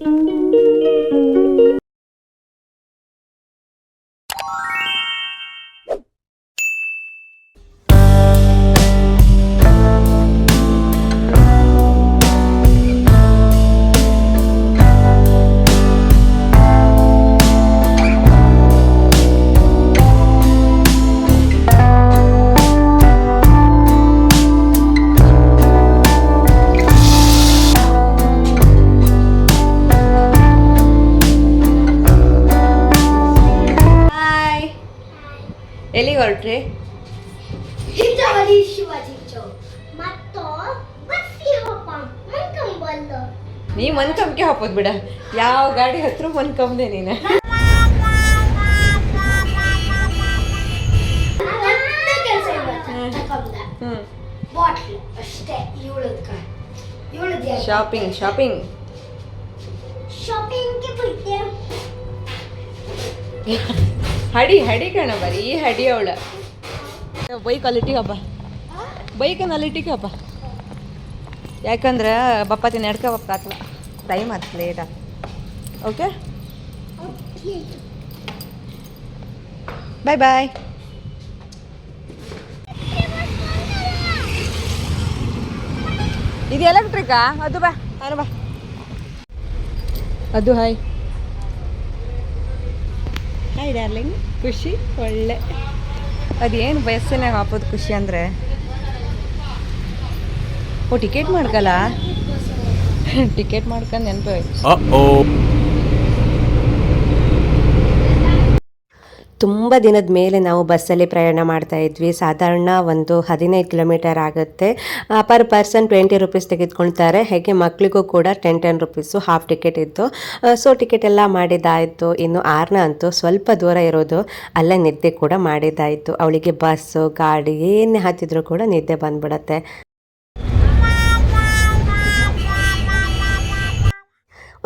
Hi ಎಲ್ಲಿಗೆ ಹೊರಟ್ರಿ? ನೀ ಮನ್ಕಂಬ್ಗೆ ಹಾಕೋದ್ ಬಿಡ. ಯಾವ ಗಾಡಿ ಹತ್ರ ಮನ್ಕಂಬ್ದೆ ನೀನು. Shopping shopping. ಹೋಯ್ತೆ ಹಡಿ ಹಡಿ ಕಣ ಬರೀ ಹಡಿ ಅವಳ. ಬೈಕ್ ಅಲ್ಲಿಟ್ಟಿಗೆ ಹಬ್ಬ. ಬೈಕನ್ನು ಅಲ್ಲಿಟ್ಟಿಗೆ ಹಬ್ಬ. ಯಾಕಂದ್ರೆ ಬಪ್ಪಾತಿ ನಡ್ಕ ಬಪ್ಪಾತ್ಲ ಟೈಮ್ ಆತ್ ಲೇಟ್ ಓಕೆ ಬಾಯ್ ಬಾಯ್ ಇದು ಎಲೆಕ್ಟ್ರಿಕಾ ಅದು ಬಾ ಬಾ. ಅದು ಹಾಯ್ ಹಾಯ್ ಡಾರ್ಲಿಂಗ್ ಖುಷಿ, ಒಳ್ಳೆ. ಅದೇನು ಬಸ್ಸಿನಾಗ ಹಾಕೋದು ಖುಷಿ ಅಂದರೆ? ಓ, ಟಿಕೆಟ್ ಮಾಡ್ಕಲ್ಲ ಟಿಕೆಟ್ ಮಾಡ್ಕೊಂಡು ನೆನಪು. ತುಂಬ ದಿನದ ಮೇಲೆ ನಾವು ಬಸ್ಸಲ್ಲಿ ಪ್ರಯಾಣ ಮಾಡ್ತಾ ಇದ್ವಿ. ಸಾಧಾರಣ ಒಂದು ಹದಿನೈದು ಕಿಲೋಮೀಟರ್ ಆಗುತ್ತೆ. ಪರ್ ಪರ್ಸನ್ ಟ್ವೆಂಟಿ ರುಪೀಸ್ ತೆಗೆದುಕೊಳ್ತಾರೆ. ಹೇಗೆ ಮಕ್ಕಳಿಗೂ ಕೂಡ ten ten rupees half ticket ಇತ್ತು. ಸೊ ಟಿಕೆಟ್ ಎಲ್ಲ ಮಾಡಿದ್ದಾಯಿತು. ಇನ್ನು ಆರ್ನ ಅಂತೂ ಸ್ವಲ್ಪ ದೂರ ಇರೋದು ಅಲ್ಲೇ ನಿದ್ದೆ ಕೂಡ ಮಾಡಿದ್ದಾಯಿತು. ಅವಳಿಗೆ ಬಸ್ಸು, ಗಾಡಿ ಏನೇ ಹತ್ತಿದ್ರು ಕೂಡ ನಿದ್ದೆ ಬಂದ್ಬಿಡತ್ತೆ.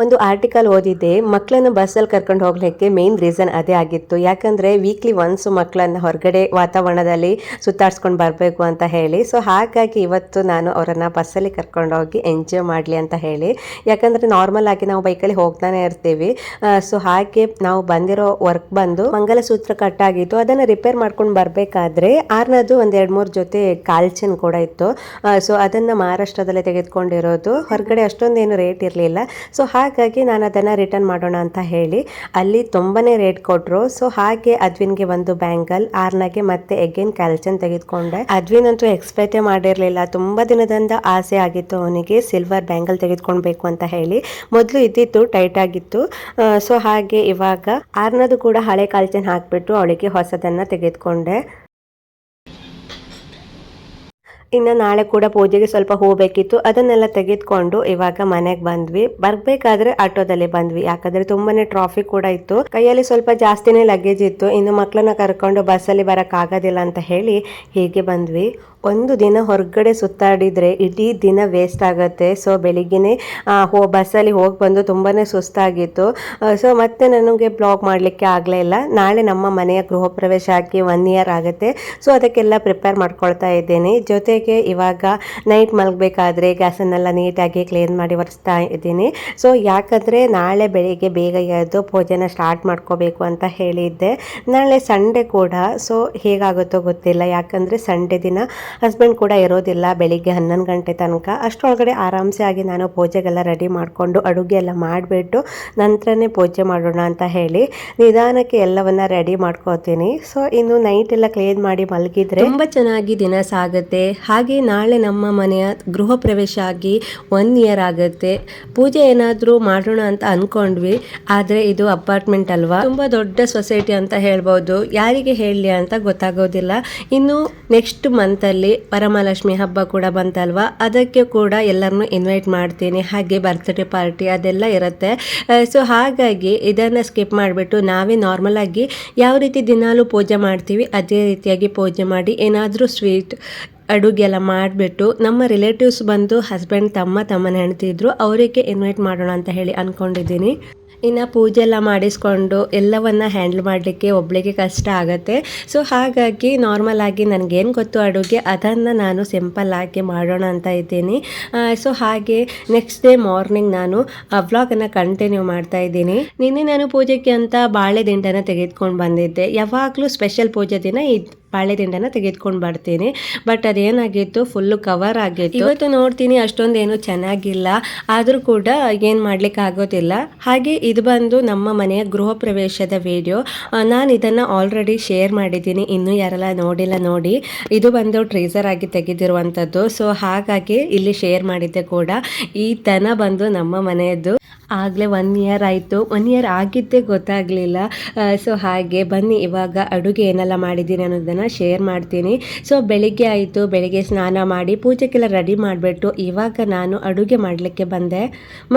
ಒಂದು ಆರ್ಟಿಕಲ್ ಓದಿದ್ದೆ ಮಕ್ಕಳನ್ನು ಬಸ್ಸಲ್ಲಿ ಕರ್ಕೊಂಡು ಹೋಗ್ಲಿಕ್ಕೆ ಮೇನ್ ರೀಸನ್ ಅದೇ ಆಗಿತ್ತು. ಯಾಕಂದರೆ ವೀಕ್ಲಿ ಒನ್ಸ್ ಮಕ್ಕಳನ್ನು ಹೊರಗಡೆ ವಾತಾವರಣದಲ್ಲಿ ಸುತ್ತಾಡ್ಸ್ಕೊಂಡು ಬರಬೇಕು ಅಂತ ಹೇಳಿ. ಸೊ ಹಾಗಾಗಿ ಇವತ್ತು ನಾನು ಅವರನ್ನು ಬಸ್ಸಲ್ಲಿ ಕರ್ಕೊಂಡು ಹೋಗಿ ಎಂಜಾಯ್ ಮಾಡಲಿ ಅಂತ ಹೇಳಿ. ಯಾಕಂದರೆ ನಾರ್ಮಲ್ ಆಗಿ ನಾವು ಬೈಕಲ್ಲಿ ಹೋಗ್ತಾನೆ ಇರ್ತೀವಿ. ಸೊ ಹಾಗೆ ನಾವು ಬಂದಿರೋ ವರ್ಕ್ ಬಂದು ಮಂಗಲಸೂತ್ರ ಕಟ್ಟಾಗಿತ್ತು ಅದನ್ನು ರಿಪೇರ್ ಮಾಡ್ಕೊಂಡು ಬರಬೇಕಾದ್ರೆ ಆರ್ನದು ಒಂದು ಎರಡು ಮೂರು ಜೊತೆ ಕಾಲ್ಚನ್ ಕೂಡ ಇತ್ತು. ಸೊ ಅದನ್ನು ಮಹಾರಾಷ್ಟ್ರದಲ್ಲೇ ತೆಗೆದುಕೊಂಡಿರೋದು. ಹೊರಗಡೆ ಅಷ್ಟೊಂದೇನು ರೇಟ್ ಇರಲಿಲ್ಲ. ಸೊ ಹಾಗಾಗಿ ನಾನು ಅದನ್ನು ರಿಟರ್ನ್ ಮಾಡೋಣ ಅಂತ ಹೇಳಿ. ಅಲ್ಲಿ ತುಂಬಾನೇ ರೇಟ್ ಕೊಟ್ಟರು ಸೊ ಹಾಗೆ ಅದ್ವಿನ್ಗೆ ಒಂದು ಬ್ಯಾಂಗಲ್ ಆರ್ನಾಗೆ ಮತ್ತೆ ಎಗೇನ್ ಕ್ಯಾಲ್ಚನ್ ತೆಗೆದುಕೊಂಡೆ. ಅದ್ವಿನ್ ಅಂತೂ ಎಕ್ಸ್ಪೆಕ್ಟೇ ಮಾಡಿರಲಿಲ್ಲ. ತುಂಬ ದಿನದಿಂದ ಆಸೆ ಆಗಿತ್ತು ಅವನಿಗೆ ಸಿಲ್ವರ್ ಬ್ಯಾಂಗಲ್ ತೆಗೆದುಕೊಳ್ಬೇಕು ಅಂತ ಹೇಳಿ. ಮೊದಲು ಇದ್ದಿತ್ತು ಟೈಟ್ ಆಗಿತ್ತು. ಸೊ ಹಾಗೆ ಇವಾಗ ಆರ್ನದು ಕೂಡ ಹಳೆ ಕಾಲ್ಚನ್ ಹಾಕಿಬಿಟ್ಟು ಅವಳಿಗೆ ಹೊಸದನ್ನು ತೆಗೆದುಕೊಂಡೆ. ಇನ್ನು ನಾಳೆ ಕೂಡ ಪೂಜೆಗೆ ಸ್ವಲ್ಪ ಹೋಗಬೇಕಿತ್ತು. ಅದನ್ನೆಲ್ಲ ತೆಗೆದುಕೊಂಡು ಇವಾಗ ಮನೆಗೆ ಬಂದ್ವಿ. ಬರ್ಬೇಕಾದ್ರೆ ಆಟೋದಲ್ಲಿ ಬಂದ್ವಿ. ಯಾಕಂದ್ರೆ ತುಂಬಾನೇ ಟ್ರಾಫಿಕ್ ಕೂಡ ಇತ್ತು. ಕೈಯಲ್ಲಿ ಸ್ವಲ್ಪ ಜಾಸ್ತಿನೇ ಲಗೇಜ್ ಇತ್ತು. ಇನ್ನು ಮಕ್ಕಳನ್ನ ಕರ್ಕೊಂಡು ಬಸ್ಸಲ್ಲಿ ಬರಕ್ ಆಗೋದಿಲ್ಲ ಅಂತ ಹೇಳಿ ಹೀಗೆ ಬಂದ್ವಿ. ಒಂದು ದಿನ ಹೊರಗಡೆ ಸುತ್ತಾಡಿದರೆ ಇಡೀ ದಿನ ವೇಸ್ಟ್ ಆಗುತ್ತೆ. ಸೊ ಬೆಳಿಗ್ಗೆ ಹೋ ಬಸ್ಸಲ್ಲಿ ಹೋಗಿ ಬಂದು ತುಂಬಾ ಸುಸ್ತಾಗಿತ್ತು. ಸೊ ಮತ್ತೆ ನನಗೆ ಬ್ಲಾಗ್ ಮಾಡಲಿಕ್ಕೆ ಆಗಲೇ ಇಲ್ಲ. ನಾಳೆ ನಮ್ಮ ಮನೆಯ ಗೃಹ ಪ್ರವೇಶ ಆಗಿ ಒನ್ ಇಯರ್ ಆಗುತ್ತೆ. ಸೊ ಅದಕ್ಕೆಲ್ಲ ಪ್ರಿಪೇರ್ ಮಾಡ್ಕೊಳ್ತಾ ಇದ್ದೇನೆ. ಜೊತೆಗೆ ಇವಾಗ ನೈಟ್ ಮಲಗಬೇಕಾದ್ರೆ ಗ್ಯಾಸನ್ನೆಲ್ಲ ನೀಟಾಗಿ ಕ್ಲೀನ್ ಮಾಡಿ ಒರೆಸ್ತಾ ಇದ್ದೀನಿ. ಸೊ ಯಾಕಂದರೆ ನಾಳೆ ಬೆಳಿಗ್ಗೆ ಬೇಗ ಎದ್ದು ಭೋಜನ ಸ್ಟಾರ್ಟ್ ಮಾಡ್ಕೋಬೇಕು ಅಂತ ಹೇಳಿದ್ದೆ. ನಾಳೆ ಸಂಡೇ ಕೂಡ. ಸೊ ಹೇಗಾಗುತ್ತೋ ಗೊತ್ತಿಲ್ಲ. ಯಾಕಂದರೆ ಸಂಡೇ ದಿನ ಹಸ್ಬೆಂಡ್ ಕೂಡ ಇರೋದಿಲ್ಲ, ಬೆಳಿಗ್ಗೆ ಹನ್ನೊಂದು ಗಂಟೆ ತನಕ. ಅಷ್ಟರೊಳಗಡೆ ಆರಾಮ್ಸೆ ಆಗಿ ನಾನು ಪೂಜೆಗೆಲ್ಲ ರೆಡಿ ಮಾಡಿಕೊಂಡು ಅಡುಗೆ ಎಲ್ಲ ಮಾಡಿಬಿಟ್ಟು ನಂತರನೇ ಪೂಜೆ ಮಾಡೋಣ ಅಂತ ಹೇಳಿ ನಿಧಾನಕ್ಕೆ ಎಲ್ಲವನ್ನ ರೆಡಿ ಮಾಡ್ಕೋತೀನಿ. ಸೊ ಇನ್ನು ನೈಟ್ ಎಲ್ಲ ಕ್ಲೀನ್ ಮಾಡಿ ಮಲಗಿದ್ರೆ ತುಂಬ ಚೆನ್ನಾಗಿ ದಿನ ಸಾಗುತ್ತೆ. ಹಾಗೆ ನಾಳೆ ನಮ್ಮ ಮನೆಯ ಗೃಹ ಪ್ರವೇಶ ಆಗಿ ಒನ್ ಇಯರ್ ಆಗುತ್ತೆ. ಪೂಜೆ ಏನಾದರೂ ಮಾಡೋಣ ಅಂತ ಅನ್ಕೊಂಡ್ವಿ, ಆದರೆ ಇದು ಅಪಾರ್ಟ್ಮೆಂಟ್ ಅಲ್ವಾ? ತುಂಬ ದೊಡ್ಡ ಸೊಸೈಟಿ ಅಂತ ಹೇಳ್ಬೋದು. ಯಾರಿಗೆ ಹೇಳಲಿ ಅಂತ ಗೊತ್ತಾಗೋದಿಲ್ಲ. ಇನ್ನು ನೆಕ್ಸ್ಟ್ ಮಂತಲ್ಲಿ ವರಮಹಾಲಕ್ಷ್ಮಿ ಹಬ್ಬ ಕೂಡ ಬಂತಲ್ವಾ? ಅದಕ್ಕೆ ಕೂಡ ಎಲ್ಲರನ್ನೂ ಇನ್ವೈಟ್ ಮಾಡ್ತೀನಿ. ಹಾಗೆ ಬರ್ತ್ಡೇ ಪಾರ್ಟಿ ಅದೆಲ್ಲ ಇರುತ್ತೆ. ಸೊ ಹಾಗಾಗಿ ಇದನ್ನು ಸ್ಕಿಪ್ ಮಾಡಿಬಿಟ್ಟು ನಾವೇ ನಾರ್ಮಲ್ ಆಗಿ ಯಾವ ರೀತಿ ದಿನಾಲೂ ಪೂಜೆ ಮಾಡ್ತೀವಿ, ಅದೇ ರೀತಿಯಾಗಿ ಪೂಜೆ ಮಾಡಿ, ಏನಾದರೂ ಸ್ವೀಟ್ ಅಡುಗೆ ಎಲ್ಲ ಮಾಡಿಬಿಟ್ಟು ನಮ್ಮ ರಿಲೇಟಿವ್ಸ್ ಬಂದು ಹಸ್ಬೆಂಡ್ ತಮ್ಮ ತಮ್ಮನ ಹೆಣ್ತಿದ್ರು ಅವರಿಗೆ ಇನ್ವೈಟ್ ಮಾಡೋಣ ಅಂತ ಹೇಳಿ ಅಂದ್ಕೊಂಡಿದ್ದೀನಿ ಇನ್ನು ಪೂಜೆ ಎಲ್ಲ ಮಾಡಿಸ್ಕೊಂಡು ಎಲ್ಲವನ್ನ ಹ್ಯಾಂಡಲ್ ಮಾಡಲಿಕ್ಕೆ ಒಬ್ಬಳಿಗೆ ಕಷ್ಟ ಆಗುತ್ತೆ. ಸೊ ಹಾಗಾಗಿ ನಾರ್ಮಲ್ ಆಗಿ ನನಗೇನು ಗೊತ್ತು ಅಡುಗೆ, ಅದನ್ನು ನಾನು ಸಿಂಪಲ್ ಆಗಿ ಮಾಡೋಣ ಅಂತ ಇದ್ದೀನಿ. ಸೊ ಹಾಗೆ ನೆಕ್ಸ್ಟ್ ಡೇ ಮಾರ್ನಿಂಗ್ ನಾನು ವ್ಲಾಗನ್ನು ಕಂಟಿನ್ಯೂ ಮಾಡ್ತಾ ಇದ್ದೀನಿ. ನಿನ್ನೆ ನಾನು ಪೂಜೆಗೆ ಅಂತ ಬಾಳೆ ದಿಂಡನ ತೆಗೆದುಕೊಂಡು ಬಂದಿದ್ದೆ. ಯಾವಾಗಲೂ ಸ್ಪೆಷಲ್ ಪೂಜೆ ದಿನ ಈ ಬಾಳೆ ದಿಂಡನ ತೆಗೆದುಕೊಂಡು ಬರ್ತೀನಿ. ಬಟ್ ಅದೇನಾಗಿತ್ತು? ಫುಲ್ಲು ಕವರ್ ಆಗಿತ್ತು. ಇವತ್ತು ನೋಡ್ತೀನಿ, ಅಷ್ಟೊಂದೇನು ಚೆನ್ನಾಗಿಲ್ಲ. ಆದರೂ ಕೂಡ ಏನು ಮಾಡ್ಲಿಕ್ಕೆ ಆಗೋದಿಲ್ಲ. ಹಾಗೆ ಇದು ಬಂದು ನಮ್ಮ ಮನೆಯ ಗೃಹ ಪ್ರವೇಶದ ವಿಡಿಯೋ ನಾನು ಇದನ್ನು ಆಲ್ರೆಡಿ ಶೇರ್ ಮಾಡಿದ್ದೀನಿ. ಇನ್ನೂ ಯಾರೆಲ್ಲ ನೋಡಿಲ್ಲ ನೋಡಿ. ಇದು ಬಂದು ಟ್ರೇಸರ್ ಆಗಿ ತೆಗೆದಿರುವಂಥದ್ದು ಸೊ ಹಾಗಾಗಿ ಇಲ್ಲಿ ಶೇರ್ ಮಾಡಿದ್ದೆ ಕೂಡ. ಈ ತನ ಬಂದು ನಮ್ಮ ಮನೆಯದ್ದು. ಆಗಲೇ ಒನ್ ಇಯರ್ ಆಯಿತು. ಒನ್ ಇಯರ್ ಆಗಿದ್ದೇ ಗೊತ್ತಾಗಲಿಲ್ಲ. ಸೊ ಹಾಗೆ ಬನ್ನಿ, ಇವಾಗ ಅಡುಗೆ ಏನೆಲ್ಲ ಮಾಡಿದ್ದೀನಿ ಅನ್ನೋದನ್ನು ಶೇರ್ ಮಾಡ್ತೀನಿ. ಸೊ ಬೆಳಿಗ್ಗೆ ಆಯಿತು, ಬೆಳಿಗ್ಗೆ ಸ್ನಾನ ಮಾಡಿ ಪೂಜೆಗೆಲ್ಲ ರೆಡಿ ಮಾಡಿಬಿಟ್ಟು ಇವಾಗ ನಾನು ಅಡುಗೆ ಮಾಡಲಿಕ್ಕೆ ಬಂದೆ.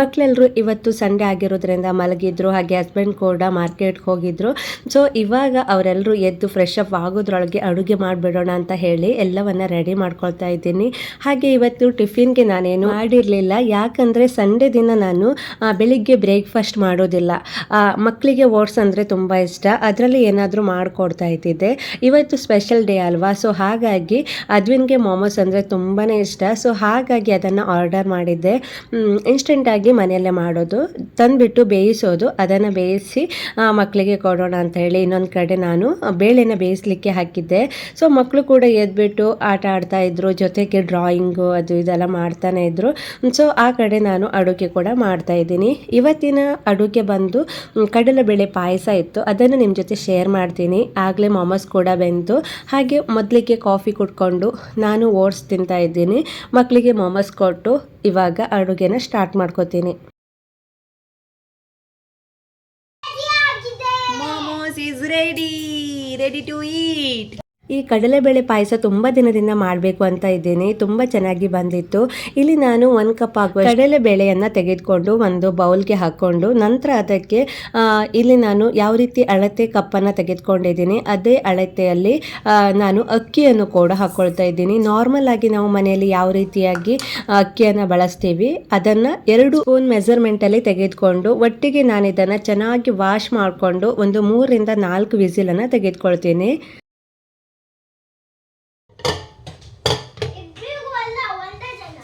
ಮಕ್ಕಳೆಲ್ಲರೂ ಇವತ್ತು ಸಂಡೆ ಆಗಿರೋದ್ರಿಂದ ಮಲಗಿದ್ರು, ಹಾಗೆ ಹಸ್ಬೆಂಡ್ ಕೂಡ ಮಾರ್ಕೆಟ್ಗೆ ಹೋಗಿದ್ರು. ಸೊ ಇವಾಗ ಅವರೆಲ್ಲರೂ ಎದ್ದು ಫ್ರೆಶ್ ಅಪ್ ಆಗೋದ್ರೊಳಗೆ ಅಡುಗೆ ಮಾಡಿಬಿಡೋಣ ಅಂತ ಹೇಳಿ ಎಲ್ಲವನ್ನ ರೆಡಿ ಮಾಡ್ಕೊಳ್ತಾ ಇದ್ದೀನಿ. ಹಾಗೆ ಇವತ್ತು ಟಿಫಿನ್ಗೆ ನಾನೇನು ಮಾಡಿರಲಿಲ್ಲ. ಯಾಕಂದರೆ ಸಂಡೇ ದಿನ ನಾನು ಬೆಳಿಗ್ಗೆ ಬ್ರೇಕ್ಫಾಸ್ಟ್ ಮಾಡೋದಿಲ್ಲ. ಮಕ್ಕಳಿಗೆ ಓಟ್ಸ್ ಅಂದರೆ ತುಂಬ ಇಷ್ಟ. ಅದರಲ್ಲಿ ಏನಾದರೂ ಮಾಡಿಕೊಡ್ತಾ ಇದ್ದಿದ್ದೆ. ಇವತ್ತು ಸ್ಪೆಷಲ್ ಡೇ ಅಲ್ವಾ? ಸೊ ಹಾಗಾಗಿ ಅದ್ವಿನ್ಗೆ ಮೋಮೋಸ್ ಅಂದರೆ ತುಂಬಾ ಇಷ್ಟ. ಸೊ ಹಾಗಾಗಿ ಅದನ್ನು ಆರ್ಡರ್ ಮಾಡಿದ್ದೆ. ಇನ್ಸ್ಟೆಂಟಾಗಿ ಮನೆಯಲ್ಲೇ ಮಾಡೋದು. ತಂದುಬಿಟ್ಟು ಬೇಯಿಸೋದು. ಅದನ್ನು ಬೇಯಿಸಿ ಮಕ್ಕಳಿಗೆ ಕೊಡೋಣ ಅಂತ ಹೇಳಿ ಇನ್ನೊಂದು ಕಡೆ ನಾನು ಬೇಳೆನ ಬೇಯಿಸ್ಲಿಕ್ಕೆ ಹಾಕಿದ್ದೆ. ಸೊ ಮಕ್ಕಳು ಕೂಡ ಎದ್ಬಿಟ್ಟು ಆಟ ಆಡ್ತಾ ಇದ್ರು. ಜೊತೆಗೆ ಡ್ರಾಯಿಂಗು ಅದು ಇದೆಲ್ಲ ಮಾಡ್ತಾನೆ ಇದ್ರು. ಸೊ ಆ ಕಡೆ ನಾನು ಅಡುಗೆ ಕೂಡ ಮಾಡ್ತಾ ಇದ್ದೀನಿ. ಇವತ್ತಿನ ಅಡುಗೆ ಬಂದು ಕಡಲೆಬೇಳೆ ಪಾಯಸ ಇತ್ತು. ಅದನ್ನು ನಿಮ್ಮ ಜೊತೆ ಶೇರ್ ಮಾಡ್ತೀನಿ. ಆಗಲೇ ಮೊಮಸ್ ಕೂಡ ಬೆಂತು. ಹಾಗೆ ಮೊದಲಿಗೆ ಕಾಫಿ ಕುಟ್ಕೊಂಡು ನಾನು ಓಟ್ಸ್ ತಿಂತಾ ಇದ್ದೀನಿ. ಮಕ್ಕಳಿಗೆ ಮೊಮಸ್ ಕೊಟ್ಟು ಇವಾಗ ಅಡುಗೆನ ಸ್ಟಾರ್ಟ್ ಮಾಡ್ಕೋತೀನಿ. ರೆಡಿ ರೆಡಿ ಟು ಈಟ್ ಈ ಕಡಲೆಬೇಳೆ ಪಾಯಸ ತುಂಬ ದಿನದಿಂದ ಮಾಡಬೇಕು ಅಂತ ಇದ್ದೀನಿ. ತುಂಬ ಚೆನ್ನಾಗಿ ಬಂದಿತ್ತು. ಇಲ್ಲಿ ನಾನು ಒಂದು ಕಪ್ ಆಗುವ ಕಡಲೆಬೇಳೆಯನ್ನು ತೆಗೆದುಕೊಂಡು ಒಂದು ಬೌಲ್ಗೆ ಹಾಕ್ಕೊಂಡು ನಂತರ ಅದಕ್ಕೆ ಇಲ್ಲಿ ನಾನು ಯಾವ ರೀತಿ ಅಳತೆ ಕಪ್ಪನ್ನು ತೆಗೆದುಕೊಂಡಿದ್ದೀನಿ, ಅದೇ ಅಳತೆಯಲ್ಲಿ ನಾನು ಅಕ್ಕಿಯನ್ನು ಕೂಡ ಹಾಕ್ಕೊಳ್ತಾ ಇದ್ದೀನಿ. ನಾರ್ಮಲ್ ಆಗಿ ನಾವು ಮನೆಯಲ್ಲಿ ಯಾವ ರೀತಿಯಾಗಿ ಅಕ್ಕಿಯನ್ನು ಬಳಸ್ತೀವಿ, ಅದನ್ನು ಎರಡು ಸ್ಪೂನ್ ಮೆಜರ್ಮೆಂಟಲ್ಲಿ ತೆಗೆದುಕೊಂಡು ಒಟ್ಟಿಗೆ ನಾನು ಇದನ್ನು ಚೆನ್ನಾಗಿ ವಾಶ್ ಮಾಡಿಕೊಂಡು ಒಂದು ಮೂರರಿಂದ ನಾಲ್ಕು ವಿಸಿಲನ್ನು ತೆಗೆದುಕೊಳ್ತೀನಿ ಇಬ್ರಿಗೂ ಅಲ್ಲ ಒಂದೇ ಜನ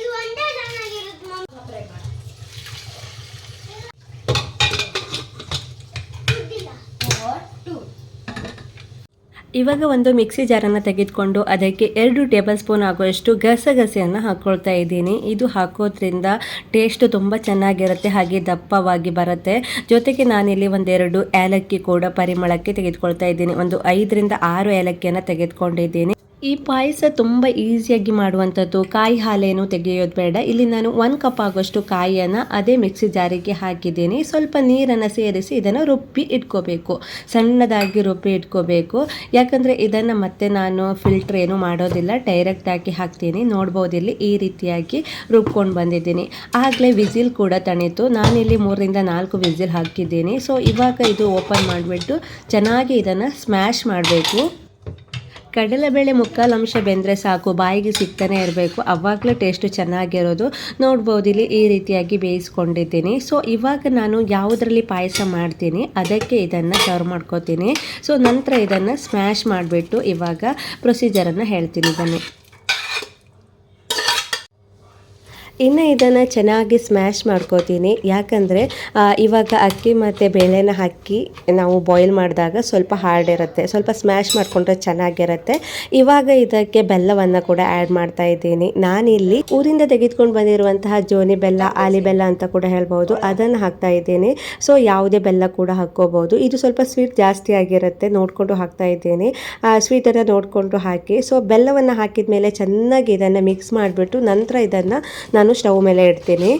ಇದು ಒಂದೇ ಜನ ಇರೋದು ಟು ಇವಾಗ ಒಂದು ಮಿಕ್ಸಿ ಜಾರನ್ನು ತೆಗೆದುಕೊಂಡು ಅದಕ್ಕೆ ಎರಡು ಟೇಬಲ್ ಸ್ಪೂನ್ ಆಗುವಷ್ಟು ಗಸಗಸೆಯನ್ನು ಹಾಕ್ಕೊಳ್ತಾ ಇದ್ದೀನಿ. ಇದು ಹಾಕೋದ್ರಿಂದ ಟೇಸ್ಟ್ ತುಂಬ ಚೆನ್ನಾಗಿರುತ್ತೆ, ಹಾಗೆ ದಪ್ಪವಾಗಿ ಬರುತ್ತೆ. ಜೊತೆಗೆ ನಾನಿಲ್ಲಿ ಒಂದೆರಡು ಏಲಕ್ಕಿ ಕೂಡ ಪರಿಮಳಕ್ಕೆ ತೆಗೆದುಕೊಳ್ತಾ ಇದ್ದೀನಿ. ಒಂದು ಐದರಿಂದ ಆರು ಏಲಕ್ಕಿಯನ್ನು ತೆಗೆದುಕೊಂಡಿದ್ದೀನಿ. ಈ ಪಾಯಸ ತುಂಬ ಈಸಿಯಾಗಿ ಮಾಡುವಂಥದ್ದು ಕಾಯಿ ಹಾಲೇನು ತೆಗೆಯೋದು ಬೇಡ. ಇಲ್ಲಿ ನಾನು ಒಂದು ಕಪ್ ಆಗೋಷ್ಟು ಕಾಯಿಯನ್ನು ಅದೇ ಮಿಕ್ಸಿ ಜಾರಿಗೆ ಹಾಕಿದ್ದೀನಿ. ಸ್ವಲ್ಪ ನೀರನ್ನು ಸೇರಿಸಿ ಇದನ್ನು ರುಬ್ಬಿ ಇಟ್ಕೋಬೇಕು. ಸಣ್ಣದಾಗಿ ರುಬ್ಬಿ ಇಟ್ಕೋಬೇಕು. ಯಾಕಂದರೆ ಇದನ್ನು ಮತ್ತೆ ನಾನು ಫಿಲ್ಟ್ರ್ ಏನು ಮಾಡೋದಿಲ್ಲ. ಡೈರೆಕ್ಟ್ ಹಾಕಿ ಹಾಕ್ತೀನಿ. ನೋಡ್ಬೋದು ಇಲ್ಲಿ ಈ ರೀತಿಯಾಗಿ ರುಬ್ಕೊಂಡು ಬಂದಿದ್ದೀನಿ. ಆಗಲೇ ವಿಸಿಲ್ ಕೂಡ ತಣಿತು. ನಾನಿಲ್ಲಿ ಮೂರರಿಂದ ನಾಲ್ಕು ವಿಸಿಲ್ ಹಾಕಿದ್ದೀನಿ. ಸೊ ಇವಾಗ ಇದು ಓಪನ್ ಮಾಡಿಬಿಟ್ಟು ಚೆನ್ನಾಗಿ ಇದನ್ನು ಸ್ಮ್ಯಾಶ್ ಮಾಡಬೇಕು. ಕಡಲೆಬೇಳೆ ಮುಕ್ಕಾಲು ಅಂಶ ಬೆಂದರೆ ಸಾಕು, ಬಾಯಿಗೆ ಸಿಗ್ತಾನೆ ಇರಬೇಕು. ಅವಾಗಲೂ ಟೇಸ್ಟು ಚೆನ್ನಾಗಿರೋದು. ನೋಡ್ಬೋದು ಇಲ್ಲಿ ಈ ರೀತಿಯಾಗಿ ಬೇಯಿಸ್ಕೊಂಡಿದ್ದೀನಿ. ಸೊ ಇವಾಗ ನಾನು ಯಾವುದರಲ್ಲಿ ಪಾಯಸ ಮಾಡ್ತೀನಿ, ಅದಕ್ಕೆ ಇದನ್ನು ಸರ್ವ್ ಮಾಡ್ಕೋತೀನಿ. ಸೊ ನಂತರ ಇದನ್ನು ಸ್ಮ್ಯಾಶ್ ಮಾಡಿಬಿಟ್ಟು ಇವಾಗ ಪ್ರೊಸೀಜರನ್ನು ಹೇಳ್ತೀನಿ ಬನ್ನಿ. ಇನ್ನು ಇದನ್ನು ಚೆನ್ನಾಗಿ ಸ್ಮ್ಯಾಶ್ ಮಾಡ್ಕೋತೀನಿ. ಯಾಕಂದರೆ ಇವಾಗ ಅಕ್ಕಿ ಮತ್ತು ಬೇಳೆನ ಹಾಕಿ ನಾವು ಬಾಯ್ಲ್ ಮಾಡಿದಾಗ ಸ್ವಲ್ಪ ಹಾರ್ಡ್ ಇರುತ್ತೆ ಸ್ವಲ್ಪ ಸ್ಮ್ಯಾಶ್ ಮಾಡಿಕೊಂಡ್ರೆ ಚೆನ್ನಾಗಿರುತ್ತೆ. ಇವಾಗ ಇದಕ್ಕೆ ಬೆಲ್ಲವನ್ನು ಕೂಡ ಆ್ಯಡ್ ಮಾಡ್ತಾ ಇದ್ದೀನಿ. ನಾನಿಲ್ಲಿ ಊರಿಂದ ತೆಗೆದುಕೊಂಡು ಬಂದಿರುವಂತಹ ಜೋನಿ ಬೆಲ್ಲ, ಆಲಿ ಬೆಲ್ಲ ಅಂತ ಕೂಡ ಹೇಳ್ಬೋದು. ಅದನ್ನು ಹಾಕ್ತಾ ಇದ್ದೀನಿ. ಸೊ ಯಾವುದೇ ಬೆಲ್ಲ ಕೂಡ ಹಾಕ್ಕೋಬೋದು. ಇದು ಸ್ವಲ್ಪ ಸ್ವೀಟ್ ಜಾಸ್ತಿ ಆಗಿರುತ್ತೆ. ನೋಡಿಕೊಂಡು ಹಾಕ್ತಾ ಇದ್ದೀನಿ. ಸ್ವೀಟನ್ನು ನೋಡಿಕೊಂಡು ಹಾಕಿ. ಸೊ ಬೆಲ್ಲವನ್ನು ಹಾಕಿದ ಮೇಲೆ ಚೆನ್ನಾಗಿ ಇದನ್ನು ಮಿಕ್ಸ್ ಮಾಡಿಬಿಟ್ಟು ನಂತರ ಇದನ್ನು ನಾನು ಸ್ಟವ್ ಮೇಲೆ ಇಡ್ತೀನಿ.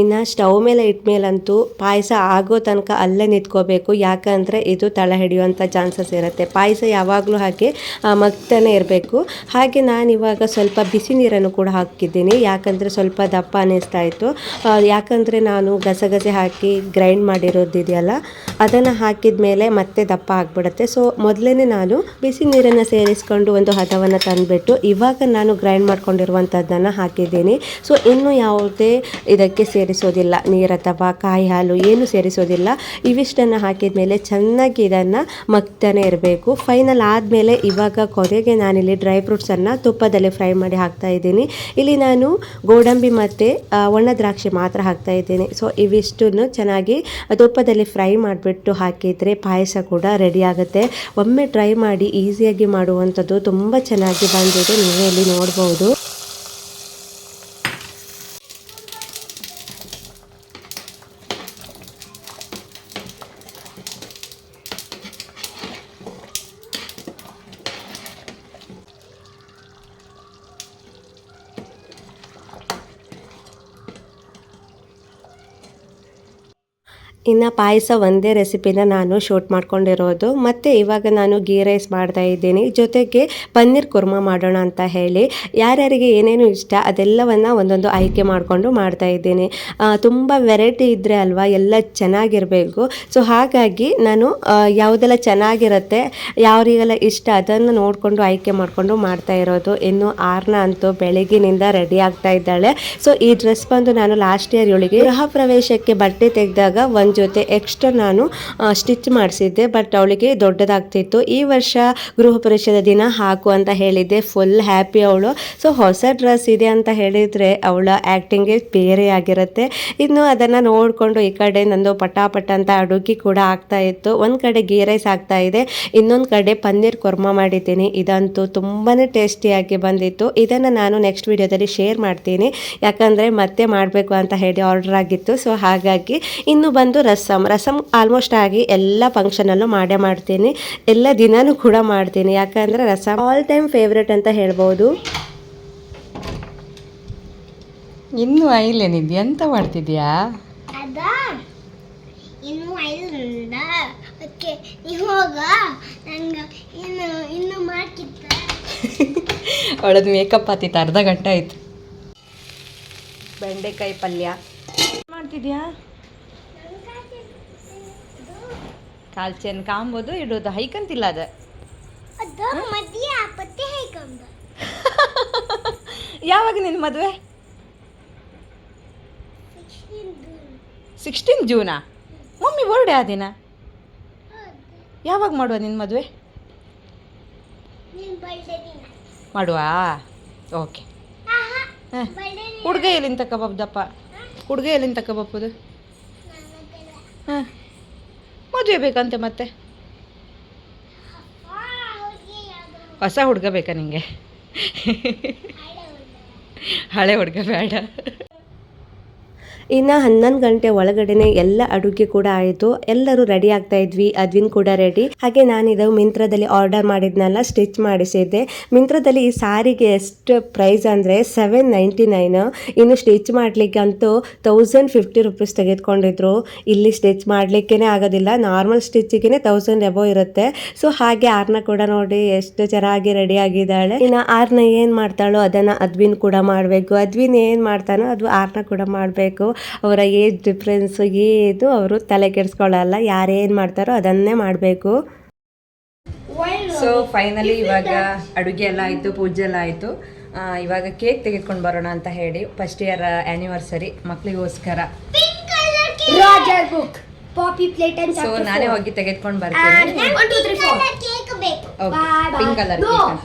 ಇನ್ನು ಸ್ಟವ್ ಮೇಲೆ ಇಟ್ಮೇಲಂತೂ ಪಾಯಸ ಆಗೋ ತನಕ ಅಲ್ಲೇ ನಿಂತ್ಕೋಬೇಕು. ಯಾಕಂದರೆ ಇದು ತಳ ಹಿಡಿಯುವಂಥ ಚಾನ್ಸಸ್ ಇರುತ್ತೆ. ಪಾಯಸ ಯಾವಾಗಲೂ ಹಾಗೆ ಮಗ್ತಾನೆ ಇರಬೇಕು. ಹಾಗೆ ನಾನು ಇವಾಗ ಸ್ವಲ್ಪ ಬಿಸಿ ನೀರನ್ನು ಕೂಡ ಹಾಕಿದ್ದೀನಿ. ಯಾಕಂದರೆ ಸ್ವಲ್ಪ ದಪ್ಪ ಅನ್ನಿಸ್ತಾ ಇತ್ತು. ಯಾಕಂದರೆ ನಾನು ಗಸಗಸೆ ಹಾಕಿ ಗ್ರೈಂಡ್ ಮಾಡಿರೋದಿದೆಯಲ್ಲ, ಅದನ್ನು ಹಾಕಿದ ಮೇಲೆ ಮತ್ತೆ ದಪ್ಪ ಆಗಿಬಿಡುತ್ತೆ. ಸೊ ಮೊದಲೇ ನಾನು ಬಿಸಿ ನೀರನ್ನು ಸೇರಿಸ್ಕೊಂಡು ಒಂದು ಹದವನ್ನು ತಂದುಬಿಟ್ಟು ಇವಾಗ ನಾನು ಗ್ರೈಂಡ್ ಮಾಡ್ಕೊಂಡಿರುವಂಥದ್ದನ್ನು ಹಾಕಿದ್ದೀನಿ. ಸೊ, ಇನ್ನೂ ಯಾವುದೇ ಇದಕ್ಕೆ ಸೇರಿಸೋದಿಲ್ಲ. ನೀರು ಅಥವಾ ಕಾಯಿ ಹಾಲು ಏನು ಸೇರಿಸೋದಿಲ್ಲ. ಇವಿಷ್ಟನ್ನು ಹಾಕಿದ ಮೇಲೆ ಚೆನ್ನಾಗಿ ಇದನ್ನು ಮಗ್ತಾನೆ ಇರಬೇಕು. ಫೈನಲ್ ಆದಮೇಲೆ ಇವಾಗ ಕೊನೆಗೆ ನಾನಿಲ್ಲಿ ಡ್ರೈ ಫ್ರೂಟ್ಸನ್ನು ತುಪ್ಪದಲ್ಲಿ ಫ್ರೈ ಮಾಡಿ ಹಾಕ್ತಾ ಇದ್ದೀನಿ. ಇಲ್ಲಿ ನಾನು ಗೋಡಂಬಿ ಮತ್ತು ಒಣ ದ್ರಾಕ್ಷಿ ಮಾತ್ರ ಹಾಕ್ತಾ ಇದ್ದೀನಿ. ಸೊ ಇವಿಷ್ಟನ್ನು ಚೆನ್ನಾಗಿ ತುಪ್ಪದಲ್ಲಿ ಫ್ರೈ ಮಾಡಿಬಿಟ್ಟು ಹಾಕಿದರೆ ಪಾಯಸ ಕೂಡ ರೆಡಿ ಆಗುತ್ತೆ. ಒಮ್ಮೆ ಟ್ರೈ ಮಾಡಿ ಈಸಿಯಾಗಿ ಮಾಡುವಂಥದ್ದು ತುಂಬ ಚೆನ್ನಾಗಿ ಬಂದಿದೆ. ನೀವೇ ಇಲ್ಲಿ ನೋಡ್ಬೋದು. ಇನ್ನು ಪಾಯಸ ಒಂದೇ ರೆಸಿಪಿನ ನಾನು ಶೂಟ್ ಮಾಡ್ಕೊಂಡಿರೋದು. ಮತ್ತು ಇವಾಗ ನಾನು ಗೀ ರೈಸ್ ಮಾಡ್ತಾ ಇದ್ದೀನಿ. ಜೊತೆಗೆ ಪನ್ನೀರ್ ಕುರ್ಮಾ ಮಾಡೋಣ ಅಂತ ಹೇಳಿ. ಯಾರ್ಯಾರಿಗೆ ಏನೇನು ಇಷ್ಟ ಅದೆಲ್ಲವನ್ನು ಒಂದೊಂದು ಆಯ್ಕೆ ಮಾಡಿಕೊಂಡು ಮಾಡ್ತಾ ಇದ್ದೀನಿ. ತುಂಬ ವೆರೈಟಿ ಇದ್ದರೆ ಅಲ್ವಾ ಎಲ್ಲ ಚೆನ್ನಾಗಿರಬೇಕು. ಸೊ, ಹಾಗಾಗಿ ನಾನು ಯಾವುದೆಲ್ಲ ಚೆನ್ನಾಗಿರುತ್ತೆ ಯಾರಿಗೆಲ್ಲ ಇಷ್ಟ ಅದನ್ನು ನೋಡಿಕೊಂಡು ಆಯ್ಕೆ ಮಾಡಿಕೊಂಡು ಮಾಡ್ತಾ ಇರೋದು. ಇನ್ನು ಆರ್ನ ಅಂತೂ ಬೆಳಗಿನಿಂದ ರೆಡಿ ಆಗ್ತಾ ಇದ್ದಾಳೆ. ಸೊ, ಈ ಡ್ರೆಸ್ ಬಂದು ನಾನು ಲಾಸ್ಟ್ ಇಯರ್ ಇವಳಿಗೆ ಗೃಹ ಪ್ರವೇಶಕ್ಕೆ ಬಟ್ಟೆ ತೆಗೆದಾಗ ಒಂದು ಜೊತೆ ಎಕ್ಸ್ಟ್ರಾ ನಾನು ಸ್ಟಿಚ್ ಮಾಡಿಸಿದ್ದೆ. ಬಟ್ ಅವಳಿಗೆ ದೊಡ್ಡದಾಗ್ತಿತ್ತು. ಈ ವರ್ಷ ಗೃಹ ಪ್ರವೇಶದ ದಿನ ಹಾಕು ಅಂತ ಹೇಳಿದ್ದೆ. ಫುಲ್ ಹ್ಯಾಪಿ ಅವಳು. ಸೊ ಹೊಸ ಡ್ರೆಸ್ ಇದೆ ಅಂತ ಹೇಳಿದರೆ ಅವಳ ಆ್ಯಕ್ಟಿಂಗೇ ಬೇರೆ ಆಗಿರುತ್ತೆ. ಇನ್ನು ಅದನ್ನು ನೋಡಿಕೊಂಡು ಈ ಕಡೆ ನಂದು ಪಟಾಪಟ ಅಂತ ಅಡುಗೆ ಕೂಡ ಆಗ್ತಾ ಇತ್ತು. ಒಂದು ಕಡೆ ಗೀ ರೈಸ್ ಆಗ್ತಾ ಇದೆ. ಇನ್ನೊಂದು ಕಡೆ ಪನ್ನೀರ್ ಕೊರ್ಮ ಮಾಡಿದ್ದೀನಿ. ಇದಂತೂ ತುಂಬಾ ಟೇಸ್ಟಿಯಾಗಿ ಬಂದಿತ್ತು. ಇದನ್ನು ನಾನು ನೆಕ್ಸ್ಟ್ ವಿಡಿಯೋದಲ್ಲಿ ಶೇರ್ ಮಾಡ್ತೀನಿ. ಯಾಕಂದರೆ ಮತ್ತೆ ಮಾಡಬೇಕು ಅಂತ ಹೇಳಿ ಆರ್ಡರ್ ಆಗಿತ್ತು. ಸೊ ಹಾಗಾಗಿ ಇನ್ನು ಬಂದು ರಸಮ್ ರಸಮ್ ಆಲ್ಮೋಸ್ಟ್ ಆಗಿ ಎಲ್ಲ ಫಂಕ್ಷನಲ್ಲೂ ಮಾಡೇ ಮಾಡ್ತೀನಿ. ಎಲ್ಲ ದಿನಾನೂ ಕೂಡ ಮಾಡ್ತೀನಿ. ಯಾಕಂದರೆ ರಸಮ್ ಆಲ್ ಟೈಮ್ ಫೇವ್ರೆಟ್ ಅಂತ ಹೇಳ್ಬೋದು. ಇನ್ನೂ ಐಲೇನಿದ್ಯಾ ಎಂತ ಮಾಡ್ತಿದ್ಯಾ? ಅದ. ಇನ್ನು ಓಕೆ ನೀವು ಹೋಗ. ನಂಗೆ ಇನ್ನು ಇನ್ನು ಮಾಡ್ಕಿತ್ತ ಅವಳದು ಮೇಕಪ್ ಆತಿತ್ತು ಅರ್ಧ ಗಂಟೆ ಆಯ್ತು. ಬೆಂಡೆಕಾಯಿ ಪಲ್ಯ. ಮಾಡ್ತಿದ್ಯಾ? ಕಾಲ್ಚೆನ್ ಕಾಂಬೋದು ಇಡೋದು ಹೈಕಂತಿಲ್ಲ ಅದು. ಯಾವಾಗ ನಿನ್ನ ಮದುವೆ? ಸಿಕ್ಸ್ಟೀನ್ ಜೂನಾ ಮಮ್ಮಿ ಬರ್ಡೆ ಆ ದಿನ? ಯಾವಾಗ ಮಾಡುವ ನಿನ್ನ ಮದುವೆ? ಮಾಡುವಾ? ಓಕೆ ಹಾಂ. ಹುಡುಗ ಎಲ್ಲಿಂದ ತಗೋಬಪ್ಪ ಹುಡುಗ ಎಲ್ಲಿಂದ ತಗೋಬಪ್ಪದು ಹಾಂ. ಮದುವೆ ಬೇಕಂತೆ ಮತ್ತೆ? ಹೊಸ ಹುಡುಗ ಬೇಕಾ ನಿಂಗೆ. ಹಳೆ ಹುಡುಗ. ಬೇಡ. ಇನ್ನು ಹನ್ನೊಂದು ಗಂಟೆ ಒಳಗಡೆನೆ ಎಲ್ಲ ಅಡುಗೆ ಕೂಡ ಆಯಿತು. ಎಲ್ಲರೂ ರೆಡಿ ಆಗ್ತಾ ಇದ್ವಿ. ಅದ್ವಿನ್ ಕೂಡ ರೆಡಿ ಹಾಗೆ ನಾನಿದು ಮಿಂತ್ರದಲ್ಲಿ ಆರ್ಡರ್ ಮಾಡಿದ್ನಲ್ಲ ಸ್ಟಿಚ್ ಮಾಡಿಸಿದ್ದೆ. ಮಿಂತ್ರದಲ್ಲಿ ಈ ಸಾರಿಗೆ ಎಷ್ಟು ಪ್ರೈಸ್ ಅಂದರೆ ಸೆವೆನ್ ನೈಂಟಿ ನೈನ್ ಇನ್ನು ಸ್ಟಿಚ್ ಮಾಡಲಿಕ್ಕೆ ಅಂತೂ ತೌಸಂಡ್ ಫಿಫ್ಟಿ ರುಪೀಸ್ ತೆಗೆದುಕೊಂಡಿದ್ರು. ಇಲ್ಲಿ ಸ್ಟಿಚ್ ಮಾಡಲಿಕ್ಕೇ ಆಗೋದಿಲ್ಲ. ನಾರ್ಮಲ್ ಸ್ಟಿಚಿಗೆ ತೌಸಂಡ್ ಎಬೋ ಇರುತ್ತೆ. ಸೊ ಹಾಗೆ ಆರ್ನ ಕೂಡ ನೋಡಿ ಎಷ್ಟು ಚೆನ್ನಾಗಿ ರೆಡಿ ಆಗಿದ್ದಾಳೆ. ಇನ್ನು ಆರ್ನ ಏನು ಮಾಡ್ತಾಳೋ ಅದನ್ನು ಅದ್ವಿನ್ ಕೂಡ ಮಾಡಬೇಕು. ಅದ್ವಿನ್ ಏನು ಮಾಡ್ತಾನೋ ಅದು ಆರ್ನ ಕೂಡ ಮಾಡಬೇಕು. ಅವರ ಏಜ್ ಡಿಫ್ರೆನ್ಸ್ ಏನು ಅವರು ತಲೆ ಕೆಡಿಸ್ಕೊಳ್ಳಲ್ಲ ಯಾರೇನು ಮಾಡ್ತಾರೋ ಅದನ್ನೇ ಮಾಡಬೇಕು. ಸೊ ಫೈನಲಿ ಇವಾಗ ಅಡುಗೆ ಎಲ್ಲ ಆಯಿತು ಪೂಜೆ ಎಲ್ಲ ಆಯಿತು. ಇವಾಗ ಕೇಕ್ ತೆಗೆದುಕೊಂಡು ಬರೋಣ ಅಂತ ಹೇಳಿ ಫಸ್ಟ್ ಇಯರ್ ಆ್ಯನಿವರ್ಸರಿ ಮಕ್ಕಳಿಗೋಸ್ಕರ ಸೊ ನಾನೇ ಹೋಗಿ ತೆಗೆದುಕೊಂಡು ಬರ್ತೀನಿ. ಕೇಕ್ ಬೇಕು ಓಕೆ ಪಿಂಕ್ ಕಲರ್ ಕೇಕ್ ಅಂತ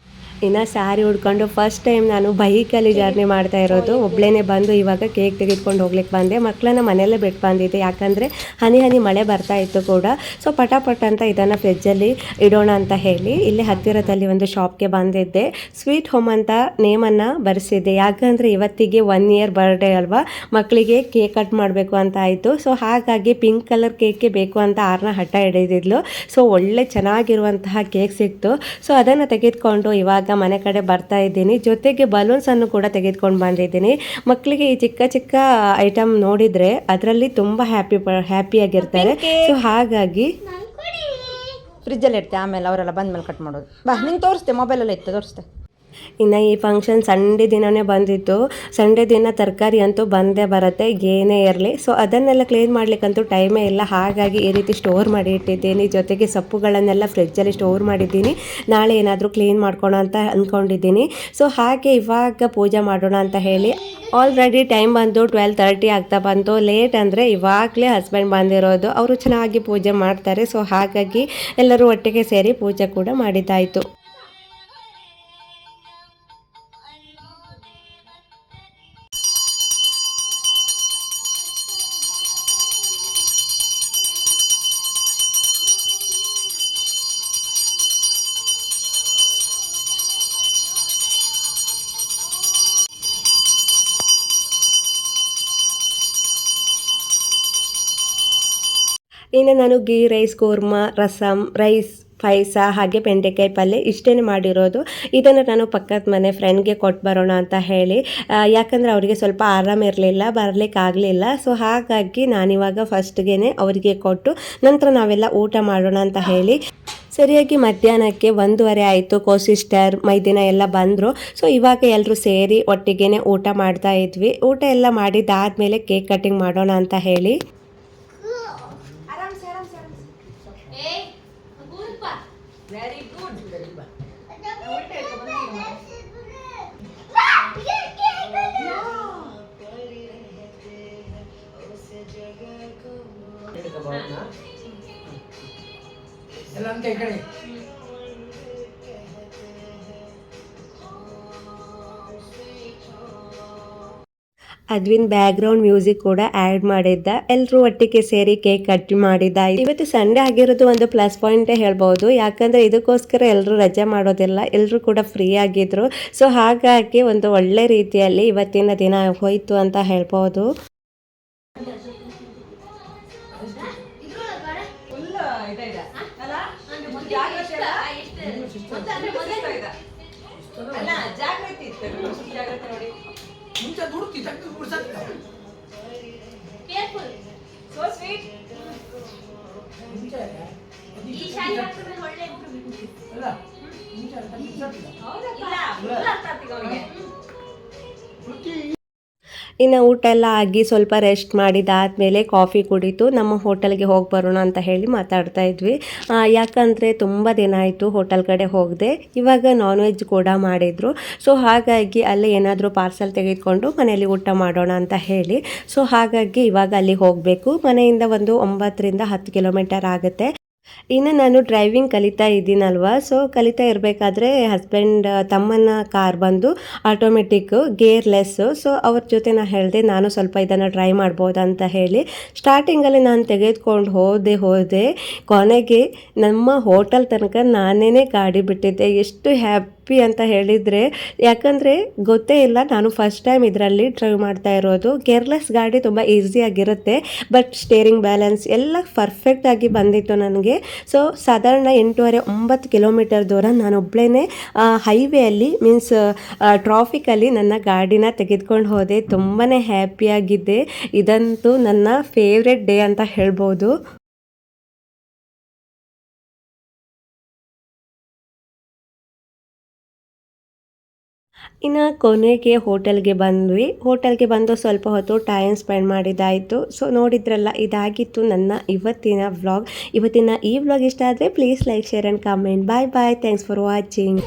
ಇನ್ನು ಸ್ಯಾರಿ ಉಡ್ಕೊಂಡು ಫಸ್ಟ್ ಟೈಮ್ ನಾನು ಬೈಕಲ್ಲಿ ಜರ್ನಿ ಮಾಡ್ತಾ ಇರೋದು. ಒಬ್ಳೇನೆ ಬಂದು ಇವಾಗ ಕೇಕ್ ತೆಗೆದುಕೊಂಡು ಹೋಗ್ಲಿಕ್ಕೆ ಬಂದೆ. ಮಕ್ಕಳನ್ನ ಮನೆಯಲ್ಲೇ ಬಿಟ್ಟು ಬಂದಿದ್ದೆ. ಯಾಕಂದರೆ ಹನಿ ಹನಿ ಮಳೆ ಬರ್ತಾ ಇತ್ತು ಕೂಡ. ಸೊ ಪಟ ಪಟ ಅಂತ ಇದನ್ನು ಫ್ರಿಜ್ಜಲ್ಲಿ ಇಡೋಣ ಅಂತ ಹೇಳಿ ಇಲ್ಲಿ ಹತ್ತಿರದಲ್ಲಿ ಒಂದು ಶಾಪ್ಗೆ ಬಂದಿದ್ದೆ. ಸ್ವೀಟ್ ಹೋಮ್ ಅಂತ ನೇಮನ್ನು ಬರೆಸಿದ್ದೆ. ಯಾಕಂದರೆ ಇವತ್ತಿಗೆ ಒನ್ ಇಯರ್ ಬರ್ಡೇ ಅಲ್ವಾ? ಮಕ್ಕಳಿಗೆ ಕೇಕ್ ಕಟ್ ಮಾಡಬೇಕು ಅಂತ ಆಯಿತು. ಸೊ ಹಾಗಾಗಿ ಪಿಂಕ್ ಕಲರ್ ಕೇಕ್ಗೆ ಬೇಕು ಅಂತ ಆರನ ಹಠ ಹಿಡಿದಿದ್ಲು. ಸೊ ಒಳ್ಳೆ ಚೆನ್ನಾಗಿರುವಂತಹ ಕೇಕ್ ಸಿಕ್ತು. ಸೊ ಅದನ್ನು ತೆಗೆದುಕೊಂಡು ಇವಾಗ ಮನೆ ಕಡೆ ಬರ್ತಾ ಇದ್ದೀನಿ. ಜೊತೆಗೆ ಬಲೂನ್ಸನ್ನು ಕೂಡ ತೆಗೆದುಕೊಂಡು ಬಂದಿದ್ದೀನಿ. ಮಕ್ಕಳಿಗೆ ಈ ಚಿಕ್ಕ ಚಿಕ್ಕ ಐಟಮ್ ನೋಡಿದರೆ ಅದರಲ್ಲಿ ತುಂಬ ಹ್ಯಾಪಿ ಹ್ಯಾಪಿಯಾಗಿರ್ತಾರೆ ಸೊ ಹಾಗಾಗಿ ಫ್ರಿಜ್ಜಲ್ಲಿ ಇಡ್ತೆ ಆಮೇಲೆ ಅವರೆಲ್ಲ ಬಂದ್ಮೇಲೆ ಕಟ್ ಮಾಡೋದು. ಬಾ ನಿಂಗೆ ತೋರಿಸ್ತೆ ಮೊಬೈಲೆಲ್ಲ ಇತ್ತು ತೋರಿಸ್ತೆ. ಇನ್ನು ಈ ಫಂಕ್ಷನ್ ಸಂಡೇ ದಿನವೇ ಬಂದಿತ್ತು. ಸಂಡೇ ದಿನ ತರಕಾರಿ ಅಂತೂ ಬಂದೇ ಬರುತ್ತೆ, ಏನೇ ಇರಲಿ. ಸೊ ಅದನ್ನೆಲ್ಲ ಕ್ಲೀನ್ ಮಾಡ್ಲಿಕ್ಕಂತೂ ಟೈಮೇ ಇಲ್ಲ. ಹಾಗಾಗಿ ಈ ರೀತಿ ಸ್ಟೋರ್ ಮಾಡಿ ಇಟ್ಟಿದ್ದೀನಿ. ಜೊತೆಗೆ ಸೊಪ್ಪುಗಳನ್ನೆಲ್ಲ ಫ್ರಿಜ್ಜಲ್ಲಿ ಸ್ಟೋರ್ ಮಾಡಿದ್ದೀನಿ. ನಾಳೆ ಏನಾದರೂ ಕ್ಲೀನ್ ಮಾಡ್ಕೋಣ ಅಂತ ಅಂದ್ಕೊಂಡಿದ್ದೀನಿ ಸೊ ಹಾಗೆ ಇವಾಗ ಪೂಜೆ ಮಾಡೋಣ ಅಂತ ಹೇಳಿ. ಆಲ್ರೆಡಿ ಟೈಮ್ ಬಂದು ಟ್ವೆಲ್ ತರ್ಟಿ ಆಗ್ತಾ ಬಂತು. ಲೇಟ್ ಅಂದರೆ ಇವಾಗಲೇ ಹಸ್ಬೆಂಡ್ ಬಂದಿರೋದು. ಅವರು ಚೆನ್ನಾಗಿ ಪೂಜೆ ಮಾಡ್ತಾರೆ. ಸೊ ಹಾಗಾಗಿ ಎಲ್ಲರೂ ಒಟ್ಟಿಗೆ ಸೇರಿ ಪೂಜೆ ಕೂಡ ಮಾಡಿದ್ದಾಯಿತು. ಇನ್ನು ನಾನು ಗೀ, ರೈಸ್, ಕೂರ್ಮ ರಸಮ್ ರೈಸ್, ಪಾಯಸ ಹಾಗೆ ಬೆಂಡೆಕಾಯಿ ಪಲ್ಯ ಇಷ್ಟೇ ಮಾಡಿರೋದು. ಇದನ್ನು ನಾನು ಪಕ್ಕದ ಮನೆ ಫ್ರೆಂಡ್ಗೆ ಕೊಟ್ಟು ಬರೋಣ ಅಂತ ಹೇಳಿ. ಯಾಕಂದರೆ ಅವರಿಗೆ ಸ್ವಲ್ಪ ಆರಾಮ ಇರಲಿಲ್ಲ ಬರಲಿಕ್ಕಾಗಲಿಲ್ಲ ಸೊ ಹಾಗಾಗಿ ನಾನಿವಾಗ ಫಸ್ಟ್ಗೆ ಅವರಿಗೆ ಕೊಟ್ಟು ನಂತರ ನಾವೆಲ್ಲ ಊಟ ಮಾಡೋಣ ಅಂತ ಹೇಳಿ. ಸರಿಯಾಗಿ ಮಧ್ಯಾಹ್ನಕ್ಕೆ ಒಂದೂವರೆ ಆಯಿತು ಕೋ ಸಿಸ್ಟರ್, ಮೈದಿನ ಎಲ್ಲ ಬಂದರು. ಸೊ ಇವಾಗ ಎಲ್ಲರೂ ಸೇರಿ ಒಟ್ಟಿಗೆ ಊಟ ಮಾಡ್ತಾ ಇದ್ವಿ. ಊಟ ಎಲ್ಲ ಮಾಡಿದ್ದಾದಮೇಲೆ ಕೇಕ್ ಕಟ್ಟಿಂಗ್ ಮಾಡೋಣ ಅಂತ ಹೇಳಿ. ಈ ಕಡೆ ಅದ್ವಿನ್ ಬ್ಯಾಕ್ಗ್ರೌಂಡ್ ಮ್ಯೂಸಿಕ್ ಕೂಡ ಆ್ಯಡ್ ಮಾಡಿದ್ದ. ಎಲ್ಲರೂ ಒಟ್ಟಿಗೆ ಸೇರಿ ಕೇಕ್ ಕಟ್ ಮಾಡಿದ್ದ ಇವತ್ತು ಸಂಡೇ ಆಗಿರೋದು ಒಂದು ಪ್ಲಸ್ ಪಾಯಿಂಟೇ ಹೇಳ್ಬೋದು. ಯಾಕಂದರೆ ಇದಕ್ಕೋಸ್ಕರ ಎಲ್ಲರೂ ರಜೆ ಮಾಡೋದಿಲ್ಲ. ಎಲ್ಲರೂ ಕೂಡ ಫ್ರೀ ಆಗಿದ್ರು. ಸೊ ಹಾಗಾಗಿ ಒಂದು ಒಳ್ಳೆ ರೀತಿಯಲ್ಲಿ ಇವತ್ತಿನ ದಿನ ಹೋಯ್ತು ಅಂತ ಹೇಳ್ಬೋದು. ನೋಡಿ. ಮುಂಚೆ ದುಡ್ಡು ತಕ್ಕ ಬಿಡ್ಸಕ್ಕ ಸೋ ಸ್ವೀಟ್ ಮುಂಚೆ ಅದಿಷ್ಟು ಅಲ್ಲ ಮುಂಚೆ ಅಂತ ಬಿಡ್ಸಕ್ಕಿಲ್ಲ. ಇನ್ನು ಊಟ ಎಲ್ಲ ಆಗಿ ಸ್ವಲ್ಪ ರೆಸ್ಟ್ ಮಾಡಿದಾದ್ಮೇಲೆ ಕಾಫಿ ಕುಡಿತು ನಮ್ಮ ಹೋಟೆಲ್ಗೆ ಹೋಗಿ ಬರೋಣ ಅಂತ ಹೇಳಿ ಮಾತಾಡ್ತಾ ಇದ್ವಿ. ಯಾಕಂದರೆ ತುಂಬ ದಿನ ಆಯಿತು ಹೋಟೆಲ್ ಕಡೆ ಹೋಗದೆ. ಇವಾಗ ನಾನ್ ವೆಜ್ ಕೂಡ ಮಾಡಿದರು. ಸೊ ಹಾಗಾಗಿ ಅಲ್ಲಿ ಏನಾದರೂ ಪಾರ್ಸಲ್ ತೆಗೆದುಕೊಂಡು ಮನೆಯಲ್ಲಿ ಊಟ ಮಾಡೋಣ ಅಂತ ಹೇಳಿ. ಸೊ ಹಾಗಾಗಿ ಇವಾಗ ಅಲ್ಲಿ ಹೋಗಬೇಕು. ಮನೆಯಿಂದ ಒಂದು ಒಂಬತ್ತರಿಂದ ಹತ್ತು ಕಿಲೋಮೀಟರ್ ಆಗುತ್ತೆ. ಇನ್ನು ನಾನು ಡ್ರೈವಿಂಗ್ ಕಲಿತಾ ಇದ್ದೀನಲ್ವಾ? ಸೊ ಕಲಿತಾ ಇರಬೇಕಾದ್ರೆ ಹಸ್ಬೆಂಡ್ ತಮ್ಮನ ಕಾರ್ ಬಂದು ಆಟೋಮೆಟಿಕ್ಕು ಗೇರ್ಲೆಸ್ಸು ಸೊ ಅವ್ರ ಜೊತೆ ನಾನು ಹೇಳಿದೆ, ನಾನು ಸ್ವಲ್ಪ ಇದನ್ನು ಟ್ರೈ ಮಾಡ್ಬೋದು ಅಂತ ಹೇಳಿ ಸ್ಟಾರ್ಟಿಂಗಲ್ಲಿ ನಾನು ತೆಗೆದುಕೊಂಡು ಹೋದೆ ಹೋದೆ, ಕೊನೆಗೆ ನಮ್ಮ ಹೋಟೆಲ್ ತನಕ ನಾನೇ ಗಾಡಿ ಬಿಟ್ಟಿದ್ದೆ. ಎಷ್ಟು ಹ್ಯಾಪಿ ಅಂತ ಹೇಳಿದರೆ, ಯಾಕಂದರೆ ಗೊತ್ತೇ ಇಲ್ಲ, ನಾನು ಫಸ್ಟ್ ಟೈಮ್ ಇದರಲ್ಲಿ ಡ್ರೈವ್ ಮಾಡ್ತಾ ಇರೋದು. ಕೇರ್ಲೆಸ್ ಗಾಡಿ ತುಂಬ ಈಸಿಯಾಗಿರುತ್ತೆ ಬಟ್ ಸ್ಟೇರಿಂಗ್ ಬ್ಯಾಲೆನ್ಸ್ ಎಲ್ಲ ಪರ್ಫೆಕ್ಟಾಗಿ ಬಂದಿತ್ತು ನನಗೆ. ಸೊ ಸಾಧಾರಣ ಎಂಟೂವರೆ ಒಂಬತ್ತು ಕಿಲೋಮೀಟರ್ ದೂರ ನಾನೊಬ್ಬಳೇ ಹೈವೇಯಲ್ಲಿ ಮೀನ್ಸ್ ಟ್ರಾಫಿಕಲ್ಲಿ ನನ್ನ ಗಾಡಿನ ತೆಗೆದುಕೊಂಡು ಹೋದೆ. ತುಂಬಾ ಹ್ಯಾಪಿಯಾಗಿದ್ದೆ ಇದಂತೂ ನನ್ನ ಫೇವ್ರೆಟ್ ಡೇ ಅಂತ ಹೇಳ್ಬೋದು. ಇನ್ನು ಕೊನೆಗೆ ಹೋಟೆಲ್ಗೆ ಬಂದ್ವಿ. ಹೋಟೆಲ್ಗೆ ಬಂದು ಸ್ವಲ್ಪ ಹೊತ್ತು ಟೈಮ್ ಸ್ಪೆಂಡ್ ಮಾಡಿದ್ದಾಯಿತು. ಸೊ ನೋಡಿದ್ರಲ್ಲ, ಇದಾಗಿತ್ತು ನನ್ನ ಇವತ್ತಿನ ವ್ಲಾಗ್ ಇವತ್ತಿನ ಈ ವ್ಲಾಗ್ ಇಷ್ಟ ಆದರೆ please like share and comment bye bye thanks for watching